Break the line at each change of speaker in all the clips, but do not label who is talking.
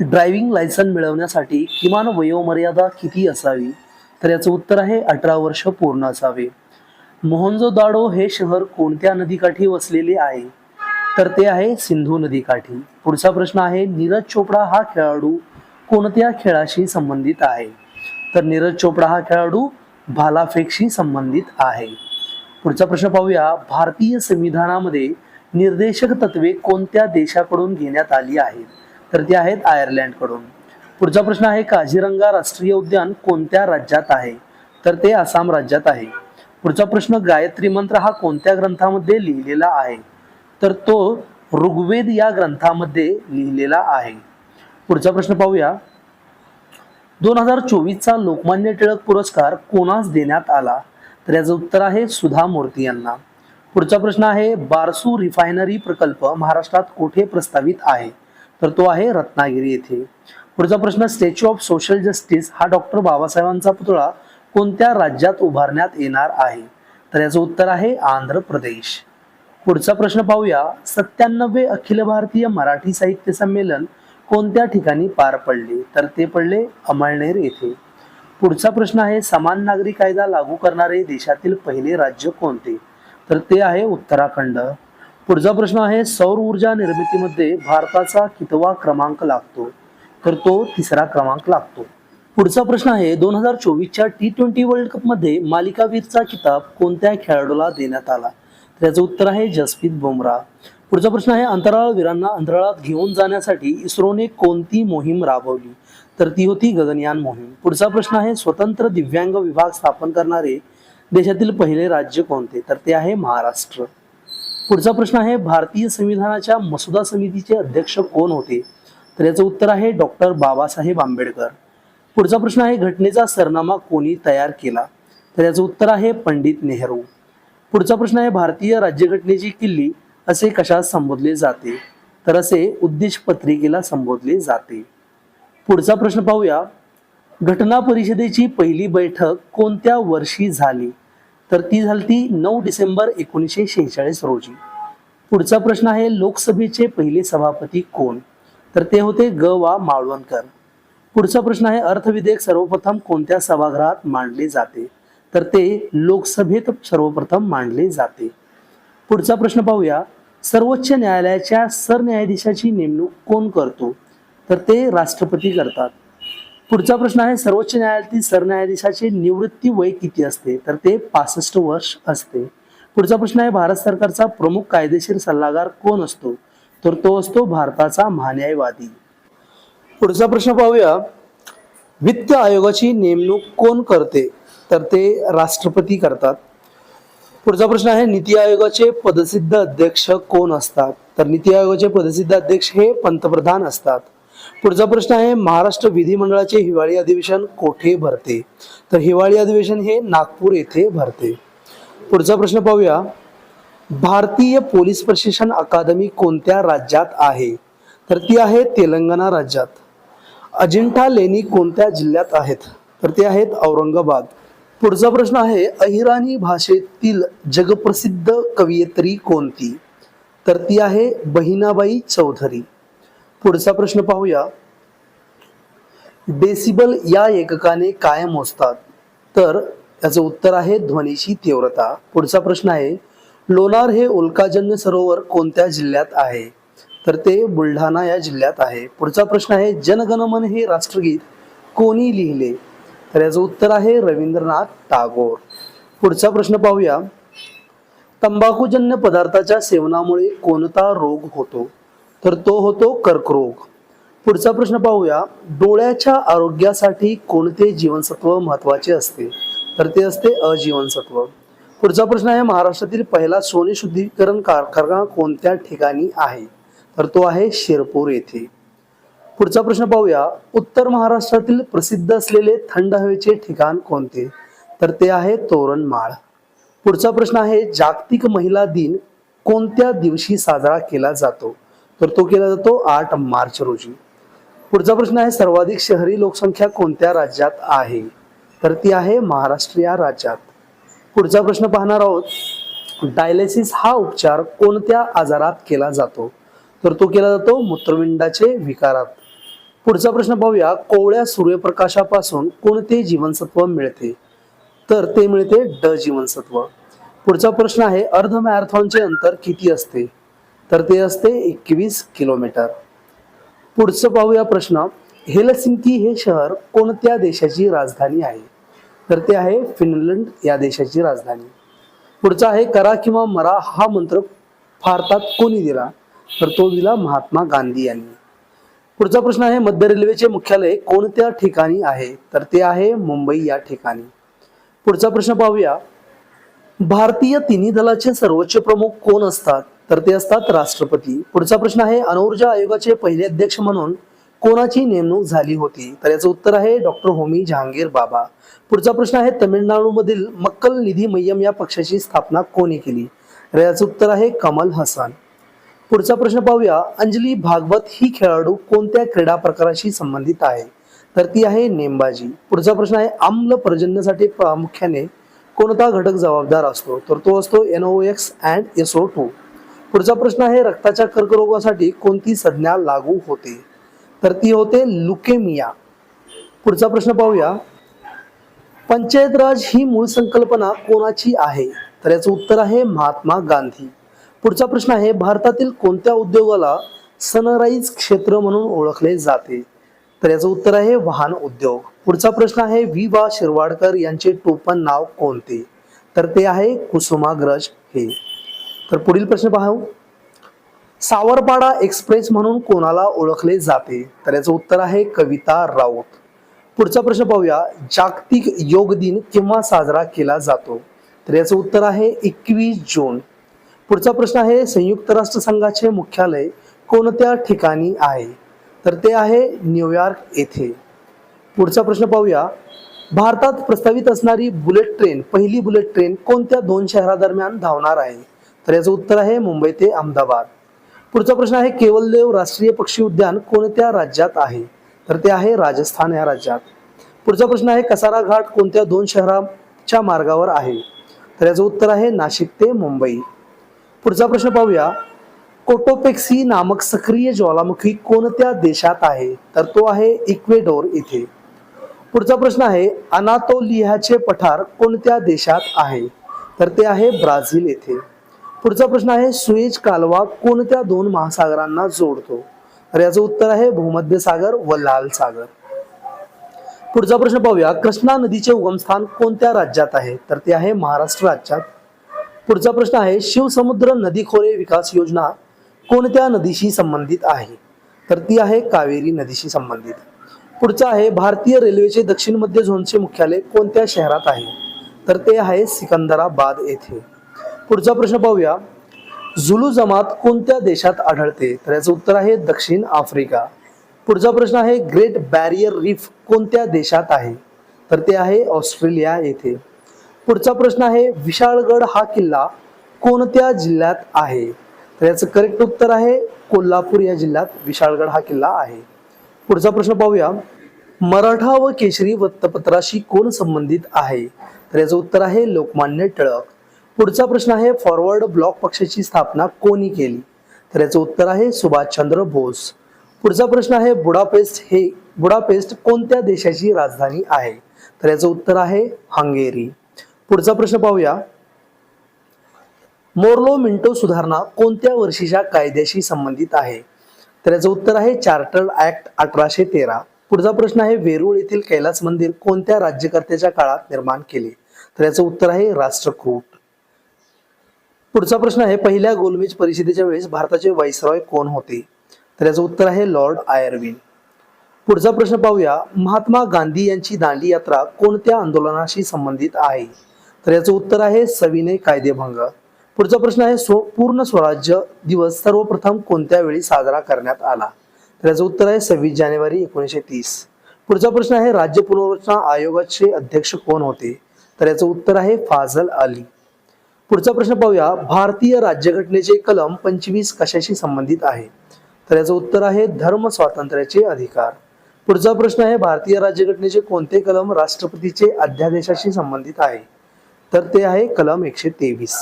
Driving licence मिळवण्यासाठी किमान वयोमर्यादा किती असावी? तर याचं उत्तर आहे अठरा वर्ष पूर्ण असावे. मोहनजो दाडो हे शहर कोणत्या नदीकाठी वसलेले आहे? तर ते आहे सिंधू नदीकाठी. पुढचा प्रश्न आहे नीरज चोपडा हा खेळाडू कोणत्या खेळाशी संबंधित आहे? तर नीरज चोपडा हा खेळाडू भालाफेकशी संबंधित आहे. पुढचा प्रश्न पाहूया भारतीय संविधानामध्ये निर्देशक तत्वे कोणत्या देशाकडून घेण्यात आली आहेत? तर ते आहेत आयर्लंडकडून. पुढचा प्रश्न आहे काझीरंगा राष्ट्रीय उद्यान कोणत्या राज्यात आहे? तर ते आसाम राज्यात आहे. पुढचा प्रश्न गायत्री मंत्र हा कोणत्या ग्रंथामध्ये लिहिलेला आहे? तर तो ऋग्वेद या ग्रंथामध्ये लिहिलेला आहे. पुढचा प्रश्न पाहूया. दोन हजार चोवीसचा लोकमान्य टिळक पुरस्कार कोणास देण्यात आला? तर याचं उत्तर आहे सुधा मूर्ती यांना. पुढचा प्रश्न आहे बारसू रिफायनरी प्रकल्प महाराष्ट्रात कुठे प्रस्तावित आहे? तर तो आहे रत्नागिरी येथे. पुढचा प्रश्न स्टॅच्यू ऑफ सोशल जस्टिस हा डॉक्टर बाबासाहेबांचा पुतळा कोणत्या राज्यात उभारण्यात येणार आहे? तर याचं उत्तर आहे आंध्र प्रदेश. पुढचा प्रश्न पाहूया सत्त्याण्णवे अखिल भारतीय मराठी साहित्य संमेलन कोणत्या ठिकाणी पार पडले? तर ते पडले अमळनेर येथे. पुढचा प्रश्न आहे समान नागरी कायदा लागू करणारे देशातील पहिले राज्य कोणते? तर ते आहे उत्तराखंड. पुढचा प्रश्न आहे सौर ऊर्जा निर्मितीमध्ये भारताचा कितवा क्रमांक लागतो? तर तो तिसरा क्रमांक लागतो. पुढचा प्रश्न आहे दोन हजार चोवीसच्या टी ट्वेंटी वर्ल्ड कपमध्ये मालिकावीरचा किताब कोणत्या खेळाडूला देण्यात आला? तर याचं उत्तर आहे जसप्रीत बुमराह. पुढचा प्रश्न आहे अंतराळवीरांना अंतराळात घेऊन जाण्यासाठी इस्रोने कोणती मोहीम राबवली? तर ती होती गगनयान मोहीम. पुढचा प्रश्न आहे स्वतंत्र दिव्यांग विभाग स्थापन करणारे देशातील पहिले राज्य कोणते? तर ते आहे महाराष्ट्र. पुढचा प्रश्न आहे भारतीय संविधानाच्या मसुदा समितीचे अध्यक्ष कोण होते? तर याचं उत्तर आहे डॉक्टर बाबासाहेब आंबेडकर. पुढचा प्रश्न आहे घटनेचा सरनामा कोणी तयार केला? तर याचं उत्तर आहे पंडित नेहरू. पुढचा प्रश्न आहे भारतीय राज्यघटनेची किल्ली असे कशात संबोधले जाते? तर असे उद्देश पत्रिकेला संबोधले जाते. पुढचा प्रश्न पाहूया. घटना परिषदेची पहिली बैठक कोणत्या वर्षी झाली? तर ती झाली ती नऊ डिसेंबर एकोणीसशे शेहेचाळीस रोजी. पुढचा प्रश्न आहे लोकसभेचे पहिले सभापती कोण? तर ते होते ग वा माळवणकर. पुढचा प्रश्न आहे अर्थविधेयक सर्वप्रथम कोणत्या सभागृहात मांडले जाते? तर ते लोकसभेत सर्वप्रथम मांडले जाते. पुढचा प्रश्न पाहूया सर्वोच्च न्यायालयाच्या सरन्यायाधीशाची नेमणूक कोण करतो? तर ते राष्ट्रपती करतात. पुढचा प्रश्न आहे सर्वोच्च न्यायालयातील सरन्यायाधीशाची निवृत्ती वय किती असते? तर ते पासष्ट वर्ष असते. पुढचा प्रश्न आहे भारत सरकारचा प्रमुख कायदेशीर सल्लागार कोण असतो? तर तो असतो भारताचा महान्यायवादी. पुढचा प्रश्न पाहूया. वित्त आयोगाची नेमणूक कोण करते? तर ते राष्ट्रपती करतात. पुढचा प्रश्न आहे नीती आयोगाचे पदसिद्ध अध्यक्ष कोण असतात? तर नीती आयोगाचे पदसिद्ध अध्यक्ष हे पंतप्रधान असतात. पुढचा प्रश्न आहे महाराष्ट्र विधिमंडळाचे हिवाळी अधिवेशन कोठे भरते? तर हिवाळी अधिवेशन हे नागपूर येथे भरते. पुढचा प्रश्न पाहूया. भारतीय पोलीस प्रशिक्षण अकादमी कोणत्या राज्यात आहे? तर ती आहे तेलंगणा राज्यात. अजिंठा लेणी कोणत्या जिल्ह्यात आहेत? तर ते आहेत औरंगाबाद. पुढचा प्रश्न आहे अहिराणी भाषेतील जगप्रसिद्ध कवयित्री कोणती? तर ती आहे बहिणाबाई चौधरी. पुढचा प्रश्न पाहूया. डेसिबल या एककाने काय मोजतात. तर याचं उत्तर आहे ध्वनीची तीव्रता. पुढचा प्रश्न आहे लोणार हे उल्काजन्य सरोवर कोणत्या जिल्ह्यात आहे? तर ते बुलढाणा या जिल्ह्यात आहे. पुढचा प्रश्न आहे जनगणमन हे राष्ट्रगीत कोणी लिहिले? तर याचं उत्तर आहे रवींद्रनाथ टागोर. पुढचा प्रश्न पाहूया तंबाखूजन्य पदार्थाच्या सेवनामुळे कोणता रोग होतो? तर तो होतो कर्करोग. पुढचा प्रश्न पाहूया. डोळ्याच्या आरोग्यासाठी कोणते जीवनसत्व महत्त्वाचे असते? तर ते असते अजीवनसत्व. पुढचा प्रश्न आहे महाराष्ट्रातील पहिला सोने शुद्धीकरण कारखाना कोणत्या ठिकाणी आहे? तर तो आहे शिरपूर येथे. पुढचा प्रश्न पाहूया. उत्तर महाराष्ट्रातील प्रसिद्ध असलेले थंड हवेचे ठिकाण कोणते? तर ते आहे तोरणमाळ. पुढचा प्रश्न आहे जागतिक महिला दिन कोणत्या दिवशी साजरा केला जातो? तर तो केला जातो आठ मार्च रोजी. पुढचा प्रश्न आहे सर्वाधिक शहरी लोकसंख्या कोणत्या राज्यात आहे? तर ती आहे महाराष्ट्र या राज्यात. पुढचा प्रश्न पाहणार आहोत डायलिसिस हा उपचार कोणत्या आजारात केला जातो? तर तो केला जातो मूत्रविंडाचे विकारात. पुढचा प्रश्न पाहूया कोवळ्या सूर्यप्रकाशापासून कोणते जीवनसत्व मिळते? तर ते मिळते ड जीवनसत्व. पुढचा प्रश्न आहे अर्ध मॅरेथॉनचे अंतर किती असते? तर ते असते एकवीस किलोमीटर. पुढचं पाहूया प्रश्न. हेलसिंकी हे शहर कोणत्या देशाची राजधानी आहे? तर ते आहे फिनलंड या देशाची राजधानी. पुढचा आहे करा किंवा मरा हा मंत्र भारतात कोणी दिला? तर तो दिला महात्मा गांधी यांनी. पुढचा प्रश्न आहे मध्य रेल्वेचे मुख्यालय कोणत्या ठिकाणी आहे? तर ते आहे मुंबई या ठिकाणी. पुढचा प्रश्न पाहूया. भारतीय तिन्ही दलाचे सर्वोच्च प्रमुख कोण असतात? तर ते असतात राष्ट्रपती. पुढचा प्रश्न आहे अणुऊर्जा आयोगाचे पहिले अध्यक्ष म्हणून कोणाची नेमणूक झाली होती? तर याचं उत्तर आहे डॉक्टर होमी जहांगीर बाबा. पुढचा प्रश्न आहे तमिळनाडूमधील मक्कल निधी मय्यम या पक्षाची स्थापना कोणी केली? तर याचं उत्तर आहे कमल हसन. पुढचा प्रश्न पाहूया अंजली भागवत ही खेळाडू कोणत्या क्रीडा प्रकाराशी संबंधित आहे? तर ती आहे नेमबाजी. पुढचा प्रश्न आहे आम्ल पर्जन्यासाठी प्रामुख्याने कोणता घटक जबाबदार असतो? तर तो असतो NO x and SO two पुढचा प्रश्न आहे रक्ताच्या कर्करोगासाठी कोणती संज्ञा लागू होते? तर ती होते लुकेमिया. पुढचा प्रश्न पाहूया. पंचायत राज ही मूळ संकल्पना कोणाची आहे? तर याचं उत्तर आहे महात्मा गांधी. पुढचा प्रश्न आहे भारतातील कोणत्या उद्योगाला सनराईज क्षेत्र म्हणून ओळखले जाते? तर याचं उत्तर आहे वाहन उद्योग. पुढचा प्रश्न आहे वि वा शिरवाडकर यांचे टोपण नाव कोणते? तर ते आहे कुसुमाग्रज हे. तर पुढील प्रश्न पाहू हो. सावरपाडा एक्सप्रेस म्हणून कोणाला ओळखले जाते? तर याचं उत्तर आहे कविता राऊत. पुढचा प्रश्न पाहूया. जागतिक योग दिन केव्हा साजरा केला जातो? तर याचं उत्तर आहे एकवीस जून. पुढचा प्रश्न आहे संयुक्त राष्ट्र संघाचे मुख्यालय कोणत्या ठिकाणी आहे? तर ते आहे न्यूयॉर्क येथे. पुढचा प्रश्न पाहूया. भारतात प्रस्तावित असणारी बुलेट ट्रेन पहिली बुलेट ट्रेन कोणत्या दोन शहरादरम्यान धावणार आहे? तर याचं उत्तर आहे मुंबई ते अहमदाबाद. पुढचा प्रश्न आहे केवलदेव राष्ट्रीय पक्षी उद्यान कोणत्या राज्यात आहे? तर ते आहे राजस्थान या राज्यात. पुढचा प्रश्न आहे कसारा घाट कोणत्या दोन शहराच्या मार्गावर आहे? तर याचं उत्तर आहे नाशिक ते मुंबई. पुढचा प्रश्न पाहूया कोटोपेक्सी नामक सक्रिय ज्वालामुखी कोणत्या देशात आहे? तर तो आहे इक्वेडोर इथे. पुढचा प्रश्न आहे अनातोलियाचे पठार कोणत्या देशात आहे? तर ते आहे ब्राझील येथे पुढचा प्रश्न आहे सुएज कालवा कोणत्या दोन महासागरांना जोडतो? तर याचं उत्तर आहे भूमध्य सागर व लाल सागर. पुढचा प्रश्न पाहूया कृष्णा नदीचे उगमस्थान कोणत्या राज्यात आहे? तर ते आहे महाराष्ट्र राज्यात. पुढचा प्रश्न आहे शिवसमुद्र नदी खोरे विकास योजना कोणत्या नदीशी संबंधित आहे? तर ती आहे कावेरी नदीशी संबंधित. पुढचा आहे भारतीय रेल्वेचे दक्षिण मध्य झोनचे मुख्यालय कोणत्या शहरात आहे? तर ते आहे सिकंदराबाद येथे. पुढचा प्रश्न पाहूया. झुलू जमात कोणत्या देशात आढळते? तर याचं उत्तर आहे दक्षिण आफ्रिका. पुढचा प्रश्न आहे ग्रेट बॅरियर रीफ कोणत्या देशात आहे? तर ते आहे ऑस्ट्रेलिया येथे. पुढचा प्रश्न आहे विशाळगड हा किल्ला कोणत्या जिल्ह्यात आहे? तर याचं करेक्ट उत्तर आहे कोल्हापूर या जिल्ह्यात विशाळगड हा किल्ला आहे. पुढचा प्रश्न पाहूया मराठा व केशरी वृत्तपत्राशी कोण संबंधित आहे? तर याचं उत्तर आहे लोकमान्य टिळक. पुढचा प्रश्न आहे फॉरवर्ड ब्लॉक पक्षाची स्थापना कोणी केली? तर याचं उत्तर आहे सुभाषचंद्र बोस. पुढचा प्रश्न आहे बुडापेस्ट हे बुडापेस्ट कोणत्या देशाची राजधानी आहे? तर याचं उत्तर आहे हंगेरी. पुढचा प्रश्न पाहूया. मोर्लो मिंटो सुधारणा कोणत्या वर्षीच्या कायद्याशी संबंधित आहे? तर याचं उत्तर आहे चार्टर्ड ऍक्ट अठराशे तेरा. पुढचा प्रश्न आहे वेरूळ येथील कैलास मंदिर कोणत्या राज्यकर्त्याच्या काळात निर्माण केले? तर याचं उत्तर आहे राष्ट्रकूट. पुढचा प्रश्न आहे पहिल्या गोलमेज परिषदेच्या वेळेस भारताचे वायसरॉय कोण होते? तर याचं उत्तर आहे लॉर्ड आयर्विन. पुढचा प्रश्न पाहूया. महात्मा गांधी यांची दांडी यात्रा कोणत्या आंदोलनाशी संबंधित आहे? तर याचं उत्तर आहे सविनय कायदेभंग. पुढचा प्रश्न आहे स्व पूर्ण स्वराज्य दिवस सर्वप्रथम कोणत्या वेळी साजरा करण्यात आला? तर याचं उत्तर आहे सव्वीस जानेवारी एकोणीसशे तीस. पुढचा प्रश्न आहे राज्य पुनर्रचना आयोगाचे अध्यक्ष कोण होते? तर याचं उत्तर आहे फाजल अली. पुढचा प्रश्न पाहूया. भारतीय राज्यघटनेचे कलम पंचवीस कशाशी संबंधित आहे? तर याचं उत्तर आहे धर्म स्वातंत्र्याचे अधिकार. पुढचा प्रश्न आहे भारतीय राज्यघटनेचे कोणते कलम राष्ट्रपतीचे अध्यादेशाशी संबंधित आहे? तर ते आहे कलम एकशे तेवीस.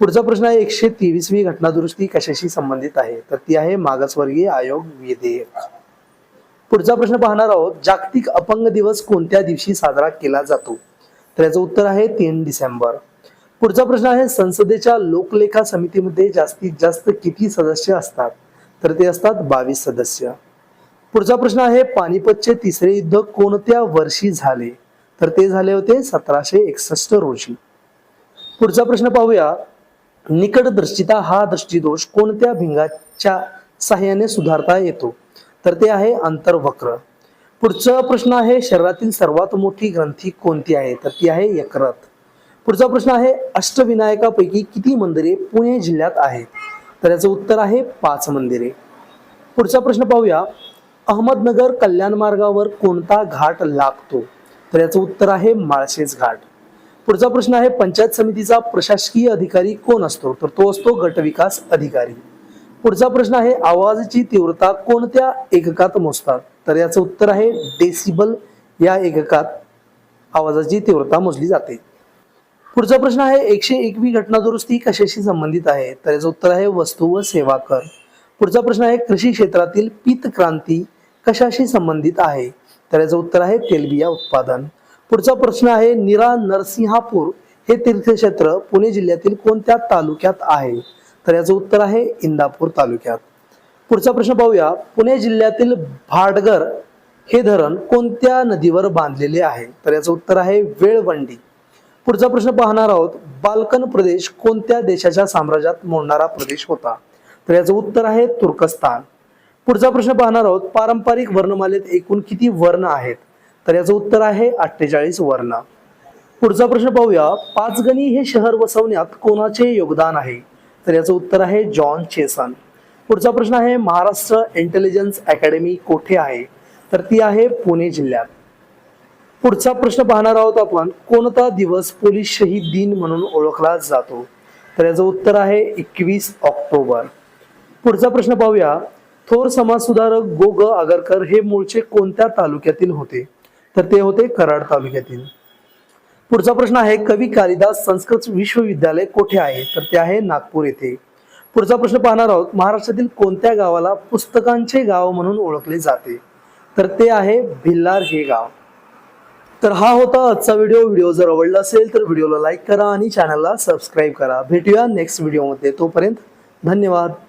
पुढचा प्रश्न आहे एकशे तेवीसवी घटना दुरुस्ती कशाशी संबंधित आहे? तर ती आहे मागासवर्गीय आयोग विधेयक. पुढचा प्रश्न पाहणार आहोत जागतिक अपंग दिवस कोणत्या दिवशी साजरा केला जातो? तर याचं उत्तर आहे तीन डिसेंबर. पुढचा प्रश्न आहे संसदेच्या लोकलेखा समितीमध्ये जास्तीत जास्त किती सदस्य असतात? तर ते असतात बावीस सदस्य. पुढचा प्रश्न आहे पानिपतचे तिसरे युद्ध कोणत्या वर्षी झाले? तर ते झाले होते सतराशे एकसष्ट रोजी. पुढचा प्रश्न पाहूया. निकट दृष्टिता हा दृष्टिदोष कोणत्या भिंगाच्या सहाय्याने सुधारता येतो? तर ते आहे अंतर्वक्र पुढचा प्रश्न आहे शरीरातील सर्वात मोठी ग्रंथी कोणती आहे? तर ती आहे यकृत. पुढचा प्रश्न आहे अष्टविनायकापैकी किती मंदिरे पुणे जिल्ह्यात आहेत? तर याचं उत्तर आहे पाच मंदिरे. पुढचा प्रश्न पाहूया. अहमदनगर कल्याण मार्गावर कोणता घाट लागतो? तर याचं उत्तर आहे माळशेज घाट. पुढचा प्रश्न आहे पंचायत समितीचा प्रशासकीय अधिकारी कोण असतो? तर तो असतो गटविकास अधिकारी. पुढचा प्रश्न आहे आवाजाची तीव्रता कोणत्या एककात मोजतात? तर याचं उत्तर आहे डेसिबल या एककात आवाजाची तीव्रता मोजली जाते. पुढचा प्रश्न आहे एकशे एकवी घटना दुरुस्ती कशाशी संबंधित आहे? तर याचं उत्तर आहे वस्तू व सेवा कर. पुढचा प्रश्न आहे कृषी क्षेत्रातील पीत क्रांती कशाशी संबंधित आहे? तर याचं उत्तर आहे तेलबिया उत्पादन. पुढचा प्रश्न आहे निरा नरसिंहापूर हे तीर्थक्षेत्र पुणे जिल्ह्यातील कोणत्या तालुक्यात आहे? तर याचं उत्तर आहे इंदापूर तालुक्यात. पुढचा प्रश्न पाहूया पुणे जिल्ह्यातील भाडगर हे धरण कोणत्या नदीवर बांधलेले आहे? तर याचं उत्तर आहे वेळवंडी. पुढचा प्रश्न पाहणार आहोत. बाल्कन प्रदेश कोणत्या देशाच्या साम्राज्यात मोडणारा प्रदेश होता? तर याचं उत्तर आहे तुर्कस्तान. पुढचा प्रश्न पाहणार आहोत. पारंपरिक वर्णमालेत एकूण किती वर्ण आहेत? तर याचं उत्तर आहे अठ्ठेचाळीस वर्ण. पुढचा प्रश्न पाहूया. पाचगणी हे शहर वसवण्यात कोणाचे योगदान आहे? तर याचं उत्तर आहे जॉन चेसन. पुढचा प्रश्न आहे महाराष्ट्र इंटेलिजन्स अकॅडमी कोठे आहे? तर ती आहे पुणे जिल्ह्यात. पुढचा प्रश्न पाहणार आहोत आपण कोणता दिवस पोलीस शहीद दिन म्हणून ओळखला जातो? तर याचं उत्तर आहे एकवीस ऑक्टोबर. पुढचा प्रश्न पाहूया. थोर समाजसुधारक गोग गो ग आगरकर हे मूळचे कोणत्या तालुक्यातील होते? तर ते होते कराड तालुक्यातील. पुढचा प्रश्न आहे कवी कालिदास संस्कृत विश्वविद्यालय कोठे आहे? तर ते आहे नागपूर येथे. पुढचा प्रश्न पाहणार आहोत महाराष्ट्रातील कोणत्या गावाला पुस्तकांचे गाव म्हणून ओळखले जाते? तर ते आहे भिल्लार हे गाव. तर हा होता आजचा व्हिडिओ व्हिडिओ जर आवडला असेल तर व्हिडिओला लाईक करा आणि चॅनलला सबस्क्राईब करा. भेटूया नेक्स्ट व्हिडिओमध्ये तोपर्यंत धन्यवाद.